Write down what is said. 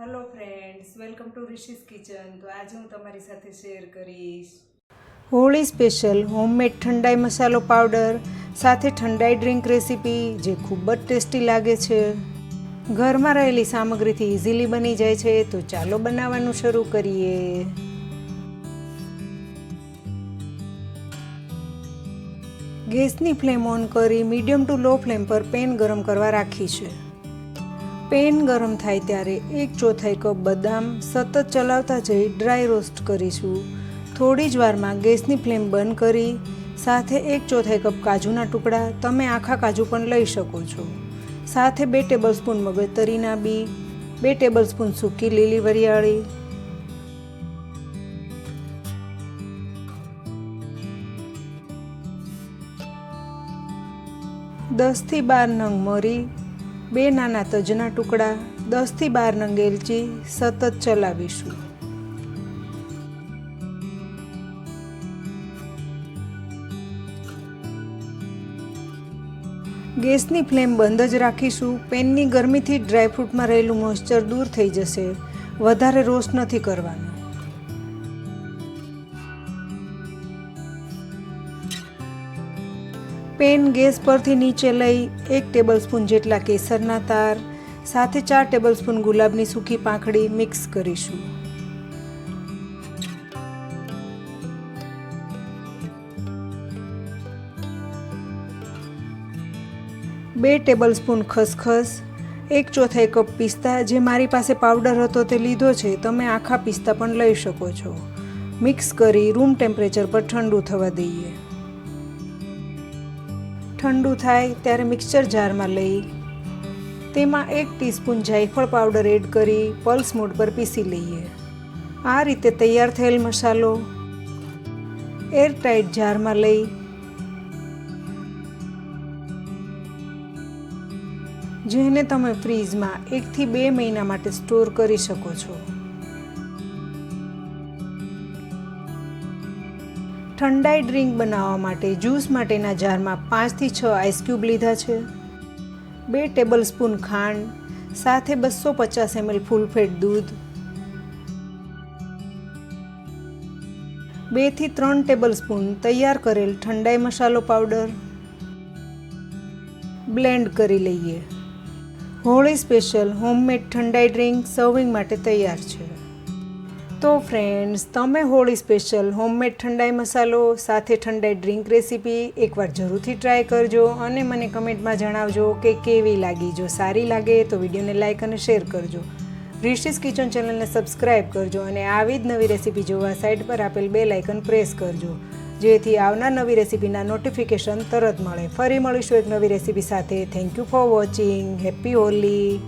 Welcome to Rishi's kitchen તો આજે હું તમારી સાથે શેર કરીશ. હોળી સ્પેશિયલ હોમમેડ ઠંડાઈ મસાલો પાવડર સાથે ઠંડાઈ ડ્રિંક રેસીપી જે ખૂબ જ ટેસ્ટી લાગે છે. ઘરમાં રહેલી સામગ્રીથી ઇઝીલી બની જાય છે, તો ચાલો બનાવવાનું શરૂ કરીએ. ગેસની ફ્લેમ ઓન કરી મીડિયમ ટુ લો ફ્લેમ પર પેન ગરમ કરવા રાખી છે. પેન ગરમ થાય ત્યારે એક ચોથાઈ કપ બદામ સતત ચલાવતા જઈ ડ્રાય રોસ્ટ કરીશું. થોડી જ વારમાં ગેસની ફ્લેમ બંધ કરી, સાથે એક ચોથાઈ કપ કાજુના ટુકડા તમે આખા કાજુ પણ લઈ શકો છો. સાથે બે ટેબલ સ્પૂન મગજતરીના બી, બે ટેબલ સ્પૂન સૂકી લીલી વરિયાળી. દસથી બાર નંગ મરી બે નાના તજના ટુકડા દસથી બાર નંગ એલચી સતત ચલાવીશું. ગેસની ફ્લેમ બંધ જ રાખીશું. પેનની ગરમીથી ડ્રાયફ્રૂટમાં રહેલું મોઇશ્ચર દૂર થઈ જશે. વધારે રોસ્ટ નથી કરવાનો. પેન ગેસ પરથી નીચે લઈ એક ટેબલસ્પૂન જેટલા કેસરના તાર, સાથે ચાર ટેબલસ્પૂન ગુલાબની સૂકી પાંખડી મિક્સ કરીશું. બે ટેબલસ્પૂન ખસખસ, એક ચોથાઈ કપ પિસ્તા જે મારી પાસે પાવડર હતો તે લીધો છે, તમે આખા પિસ્તા પણ લઈ શકો છો. મિક્સ કરી રૂમ ટેમ્પરેચર પર ઠંડુ થવા દઈએ. ઠંડુ થાય ત્યારે મિક્સચર જારમાં લઈ, તેમાં એક ટીસ્પૂન જાયફળ પાવડર એડ કરી પલ્સ મોડ પર પીસી લઈએ. આ રીતે તૈયાર થયેલ મસાલો એરટાઇટ જારમાં લઈ, જેને તમે ફ્રીજમાં એકથી બે મહિના માટે સ્ટોર કરી શકો છો. ઠંડાઈ ડ્રિંક બનાવવા માટે જ્યુસ માટેના જારમાં પાંચથી છ આઈસ ક્યુબ લીધા છે. બે ટેબલ સ્પૂન ખાંડ, સાથે બસો પચાસ એમએલ ફૂલફેટ દૂધ. બેથી ત્રણ ટેબલ સ્પૂન તૈયાર કરેલ ઠંડાઈ મસાલો પાવડર. બ્લેન્ડ કરી લઈએ. Holi special homemade thandai drink serving માટે તૈયાર છે. તો ફ્રેન્ડ્સ તમે હોળી સ્પેશિયલ હોમમેડ ઠંડાઈ મસાલો, સાથે ઠંડાઈ ડ્રિંક રેસીપી એકવાર જરૂરથી ટ્રાય કરજો અને મને કમેન્ટમાં જણાવજો કે કેવી લાગી. જો સારી લાગે તો વિડીયોને લાઇક અને શેર કરજો. રિશિસ કિચન ચેનલને સબસ્ક્રાઈબ કરજો અને આવી જ નવી રેસીપી જોવા સાઇટ પર આપેલ બે લાઇકન પ્રેસ કરજો. જેથી આવનાર નવી રેસીપીના નોટિફિકેશન તરત મળે. ફરી મળીશું એક નવી રેસીપી સાથે. Thank you for watching happy Holi